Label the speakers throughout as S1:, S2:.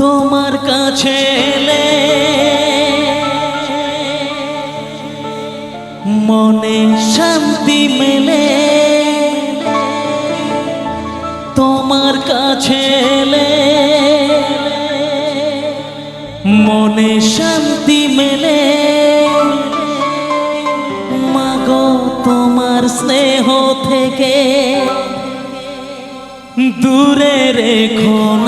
S1: তোমার কাছে এলে মনে শান্তি মেলে। তোমার কাছে এলে মনে শান্তি মেলে। মাগো, তোমার স্নেহ থেকে দূরে রেখো না।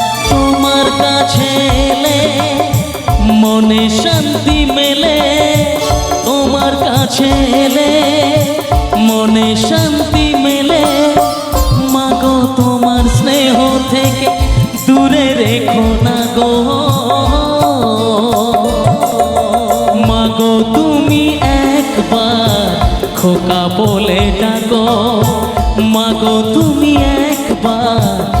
S1: কাছে এলে মনে শান্তি মেলে তোমার কাছে এলে। মনে শান্তি মেলে, মাগো তোমার স্নেহ থেকে দূরে রেখো না গো। মাগো তুমি একবার খোকা বলে ডাকো। মাগো তুমি একবার